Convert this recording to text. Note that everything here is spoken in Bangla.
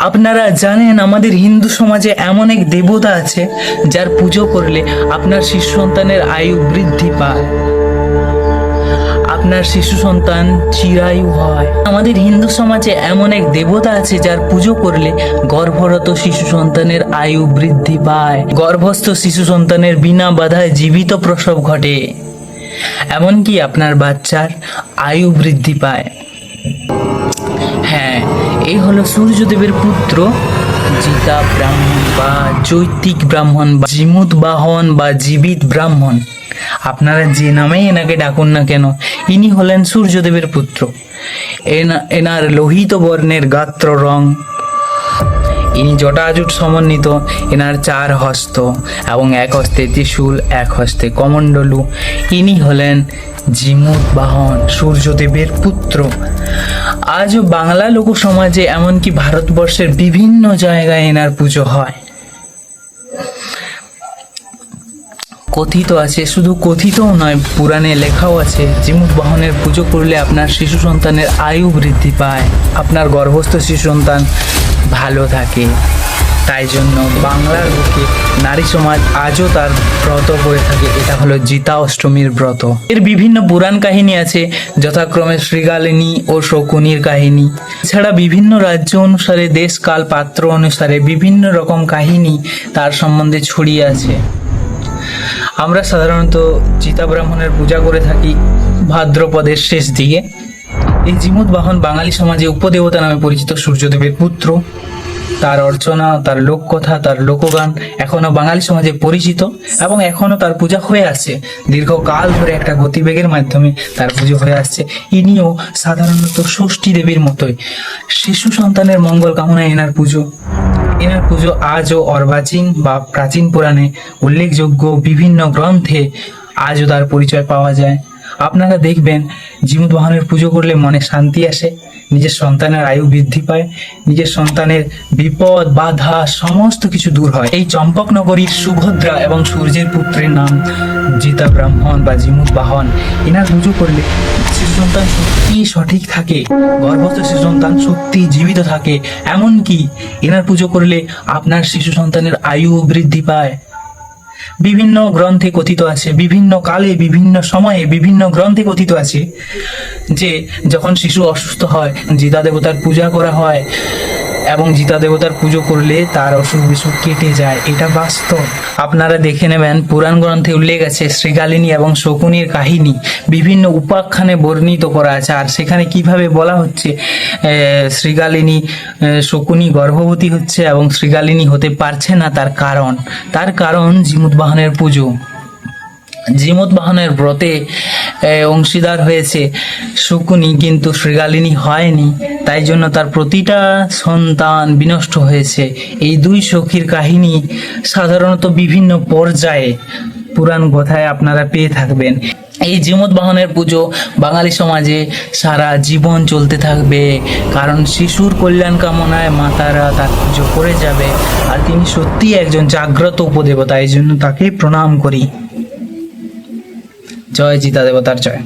আপনারা জানেন আমাদের হিন্দু সমাজে এমন এক দেবতা আছে যার পুজো করলে আপনার শিশু সন্তানের আয়ু বৃদ্ধি পায়। আপনার শিশু সন্তান চিরায়ু হয়। আমাদের হিন্দু সমাজে এমন এক দেবতা আছে যার পুজো করলে গর্ভরত শিশু সন্তানের আয়ু বৃদ্ধি পায়। গর্ভস্থ শিশু সন্তানের বিনা বাধায় জীবিত প্রসব ঘটে। এমনকি আপনার বাচ্চার আয়ু বৃদ্ধি পায়। হ্যাঁ এই হলো সূর্যদেবের পুত্র, জিতা ব্রাহ্মণ বা চৈতিক ব্রাহ্মণ বা জিমুদ বাহন বা জীবিত ব্রাহ্মণ। আপনারা যে নামেই এনাকে ডাকুন না কেন, ইনি হলেন সূর্যদেবের পুত্র। এনা- এনার লোহিত বর্ণের গাত্র রং ইনি জটাজুট সমন্বিত, এনার চার হস্ত এবং এক হস্তে ত্রিশূল, এক হস্তে কমণ্ডলু। ইনি হলেন জিমুদ বাহন, সূর্যদেবের পুত্র। আজও বাংলা লোক সমাজে এমনকি ভারতবর্ষের বিভিন্ন জায়গায় এনার পুজো হয়। কথিত আছে, শুধু কথিতও নয়, পুরাণে লেখাও আছে। জিমুত বাহনের পুজো করলে আপনার শিশু সন্তানের আয়ু বৃদ্ধি পায়। আপনার গর্ভস্থ শিশু সন্তান ভালো থাকে। তাই জন্য বাংলার বুকে নারী সমাজ আজও তার ব্রত করে থাকে। এটা হলো জিতা অষ্টমীর ব্রত। এর বিভিন্ন পুরাণ কাহিনী আছে, যথাক্রমে শ্রীগালিনী ও শকুনির কাহিনী। এছাড়া বিভিন্ন রাজ্য অনুসারে, দেশ কাল পাত্র অনুসারে বিভিন্ন রকম কাহিনী তার সম্বন্ধে ছড়িয়ে আছে। আমরা সাধারণত চিতা ব্রাহ্মণের পূজা করে থাকি ভাদ্রপদের শেষ দিকে। এই জিমুত বাহন বাঙালি সমাজে উপদেবতা নামে পরিচিত সূর্যদেবের পুত্র। তার অর্চনা, তার লোককথা, তার লোকগান এখনও বাঙালি সমাজে পরিচিত এবং এখনও তার পূজা হয়ে আসছে। দীর্ঘকাল ধরে একটা গতিবেগের মাধ্যমে তার পুজো হয়ে আসছে। ইনিও সাধারণত ষষ্ঠী দেবীর মতোই। শিশু সন্তানের মঙ্গল কামনায় এনার পুজো। এনার পুজো আজও অর্বাচীন বা প্রাচীন পুরাণে উল্লেখযোগ্য বিভিন্ন গ্রন্থে আজও তার পরিচয় পাওয়া যায়। আপনারা দেখবেন জীবন বাহনের পুজো করলে মনে শান্তি আসে। নিজের সন্তানের আয়ু বৃদ্ধি পায়, নিজের সন্তানের বিপদ, বাধা, সমস্ত কিছু দূর হয়। এই চম্পকনগরীর সুভদ্রা এবং সূর্যের পুত্রের নাম জিতা ব্রাহ্মণ বা জিমুত বাহন। এনার পুজো করলে শিশু সন্তান সত্যি সঠিক থাকে, গর্ভস্থ শিশু সন্তান সত্যি জীবিত থাকে। এমনকি এনার পুজো করলে আপনার শিশু সন্তানের আয়ু বৃদ্ধি পায়। বিভিন্ন গ্রন্থে কথিত আছে, বিভিন্ন কালে, বিভিন্ন সময়ে বিভিন্ন গ্রন্থে কথিত আছে যে যখন শিশু অসুস্থ হয় জিতা দেবতার পূজা করা হয় এবং জিতা দেবতার পুজো করলে তার অসুখ বিসুখ কেটে যায়, এটা বাস্তব। আপনারা দেখে নেবেন, পুরাণ গ্রন্থে উল্লেখ আছে, শ্রীকালিনী এবং শকুনির কাহিনী বিভিন্ন উপাখ্যানে বর্ণিত করা আছে। আর সেখানে কীভাবে বলা হচ্ছে শ্রীকালিনী শকুনি গর্ভবতী হচ্ছে এবং শ্রীকালিনী হতে পারছে না তার কারণ। তার কারণ জিমুত বাহনের পুজো। জিমুত বাহনের ব্রতে অংশীদার হয়েছে। শকুনি কিন্তু শ্রীগালিনী হয়নি, তাই জন্য তার প্রতিটা সন্তান বিনষ্ট হয়েছে। এই দুই সখীর কাহিনী সাধারণত বিভিন্ন পর্যায়ে পুরাণ কথায় আপনারা পেয়ে থাকবেন। এই জিমুত বাহনের পুজো বাঙালি সমাজে সারা জীবন চলতে থাকবে, কারণ শিশুর কল্যাণ কামনায় মাতারা তার পুজো করে যাবে, আর তিনি সত্যি একজন জাগ্রত উপদেবতা, এই জন্য তাকে প্রণাম করি। জয় জিতা দেবতার জয়।